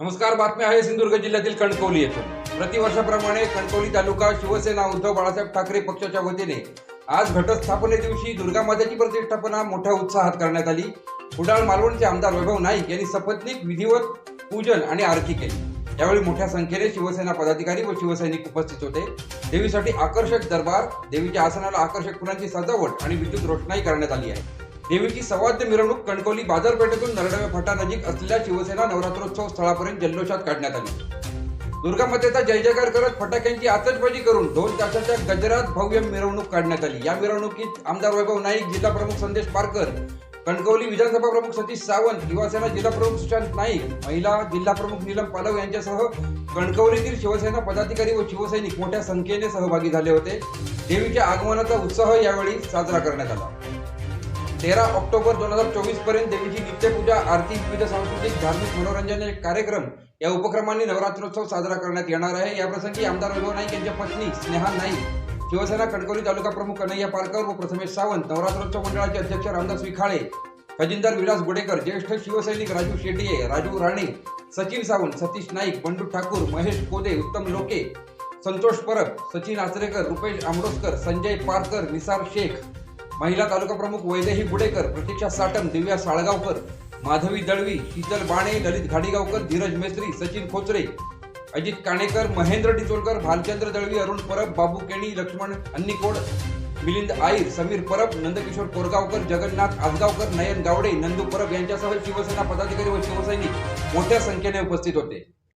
नमस्कार बातमी आहे सिंधुदुर्ग जिल्ह्यातील कणकवली येथून. प्रतिवर्षाप्रमाणे कणकवली तालुका शिवसेना उद्धव बाळासाहेब ठाकरे पक्षाच्या वतीने आज घटस्थापने दिवशी दुर्गामातेची प्रतिष्ठापना मोठ्या उत्साहात करण्यात आली. कुडाळ मालवणचे आमदार वैभव नाईक यांनी सपत्नीक विधिवत पूजन आणि आरती केली. यावेळी मोठ्या संख्येने शिवसेना पदाधिकारी व शिवसैनिक उपस्थित होते. देवीसाठी आकर्षक दरबार देवीच्या आसनाला आकर्षक फुलांची सजावट आणि विद्युत रोषणाई करण्यात आली आहे. देवीची सवाद्य मिरवणूक कणकवली बाजारपेठेतून नरडवे फटा नजीक असलेल्या शिवसेना नवरात्रोत्सव स्थळापर्यंत जल्लोषात काढण्यात आली. दुर्गामातेचा जय जयकार करत फटाक्यांची आतषबाजी करून दोन तासाच्या गजरात भव्य मिरवणूक काढण्यात आली. या मिरवणुकीत आमदार वैभव नाईक जिल्हा प्रमुख संदेश पारकर कणकवली विधानसभा प्रमुख सतीश सावंत युवासेना जिल्हा प्रमुख सुशांत नाईक महिला जिल्हा प्रमुख नीलम पालव यांच्यासह कणकवलीतील शिवसेना पदाधिकारी व शिवसैनिक मोठ्या संख्येने सहभागी झाले होते. देवीच्या आगमनाचा उत्साह यावेळी साजरा करण्यात आला. तेरा ऑक्टोबर दोन हजार चोवीसपर्यंत देवीची नित्यपूजा आरती विविध सांस्कृतिक धार्मिक मनोरंजन कार्यक्रम या उपक्रमांनी नवरात्रोत्सव साजरा करण्यात येणार आहे. याप्रसंगी आमदार वैभव नाईक यांच्या पत्नी स्नेहा नाईक शिवसेना कणकवली तालुका प्रमुख कन्हैया पारकर व प्रथमेश सावंत नवरात्रोत्सव मंडळाचे अध्यक्ष रामदास विखाळे खजिनदार विलास गुडेकर ज्येष्ठ शिवसैनिक राजू शेटिये राजू राणे सचिन सावंत सतीश नाईक बंडू ठाकूर महेश कोदे उत्तम लोके संतोष परब सचिन आचरेकर रुपेश आमरोसकर संजय पारकर निसार शेख महिला तालुका प्रमुख वैदेही बुडेकर प्रतीक्षा साटम दिव्या साळगावकर माधवी दळवी शीतल बाणे ललित घाडीगावकर धीरज मेस्त्री सचिन खोचरे अजित काणेकर महेंद्र डिचोलकर भालचंद्र दळवी अरुण परब बाबू केणी लक्ष्मण अन्निकोड मिलिंद आईर समीर परब नंदकिशोर कोरगावकर जगन्नाथ आजगावकर नयन गावडे नंदू परब यांच्यासह शिवसेना पदाधिकारी व शिवसैनिक मोठ्या संख्येने उपस्थित होते.